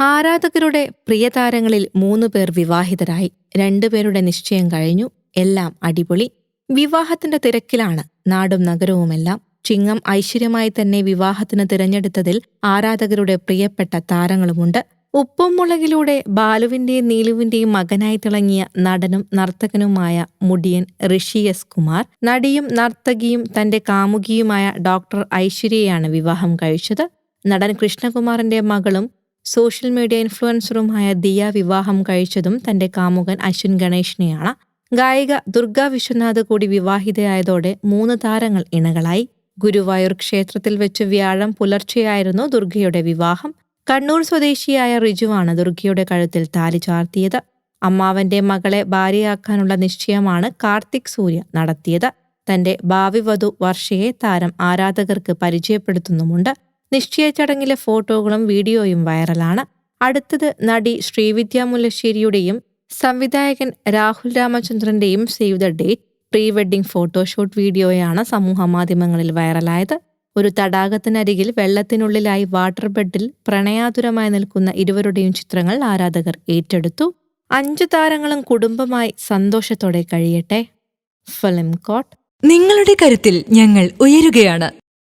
ആരാധകരുടെ പ്രിയതാരങ്ങളിൽ മൂന്ന് പേർ വിവാഹിതരായി. രണ്ടുപേരുടെ നിശ്ചയം കഴിഞ്ഞു. എല്ലാം അടിപൊളി. വിവാഹത്തിന്റെ തിരക്കിലാണ്. നാടും നഗരവുമെല്ലാം. ചിങ്ങം ഐശ്വര്യമായി തന്നെ വിവാഹത്തിന് തിരഞ്ഞെടുത്തതിൽ ആരാധകരുടെ പ്രിയപ്പെട്ട താരങ്ങളുമുണ്ട്. ഉപ്പും മുളകിലൂടെ ബാലുവിന്റെയും നീലുവിന്റെയും മകനായി തിളങ്ങിയ നടനും നർത്തകനുമായ മുടിയൻ ഋഷി എസ് കുമാർ നടിയും നർത്തകിയും തന്റെ കാമുകിയുമായ ഡോക്ടർ ഐശ്വര്യയാണ് വിവാഹം കഴിച്ചത്. നടൻ കൃഷ്ണകുമാറിന്റെ മകളും സോഷ്യൽ മീഡിയ ഇൻഫ്ലുവൻസറുമായ ദിയ വിവാഹം കഴിച്ചതും തന്റെ കാമുകൻ അശ്വിൻ ഗണേഷിനെയാണ്. ഗായിക ദുർഗ വിശ്വനാഥ് കൂടി വിവാഹിതയായതോടെ മൂന്ന് താരങ്ങൾ ഇണകളായി. ഗുരുവായൂർ ക്ഷേത്രത്തിൽ വെച്ച് വ്യാഴം പുലർച്ചെയായിരുന്നു ദുർഗയുടെ വിവാഹം. കണ്ണൂർ സ്വദേശിയായ റിജുവാണ് ദുർഗയുടെ കഴുത്തിൽ താലി ചാർത്തിയത്. അമ്മാവന്റെ മകളെ ഭാര്യയാക്കാനുള്ള നിശ്ചയമാണ് കാർത്തിക് സൂര്യ നടത്തിയത്. തന്റെ ഭാവി വധു വർഷയെ താരം ആരാധകർക്ക് പരിചയപ്പെടുത്തുന്നുമുണ്ട്. നിശ്ചയ ചടങ്ങിലെ ഫോട്ടോകളും വീഡിയോയും വൈറലാണ്. അടുത്തത് നടി ശ്രീവിദ്യ മുല്ലശ്ശേരിയുടെയും സംവിധായകൻ Rahul രാമചന്ദ്രന്റെയും save the date pre wedding photoshoot വീഡിയോയാണ് സമൂഹമാധ്യമങ്ങളിൽ വൈറലായത്. ഒരു തടാകത്തിനരികിൽ വെള്ളത്തിനുള്ളിലായി വാട്ടർ ബെഡിൽ പ്രണയാതുരമായി നിൽക്കുന്ന ഇരുവരുടെയും ചിത്രങ്ങൾ ആരാധകർ ഏറ്റെടുത്തു. അഞ്ചു താരങ്ങളും കുടുംബമായി സന്തോഷത്തോടെ കഴിയട്ടെ. Film quote. നിങ്ങളുടെ കരുത്തിൽ ഞങ്ങൾ ഉയരുകയാണ്.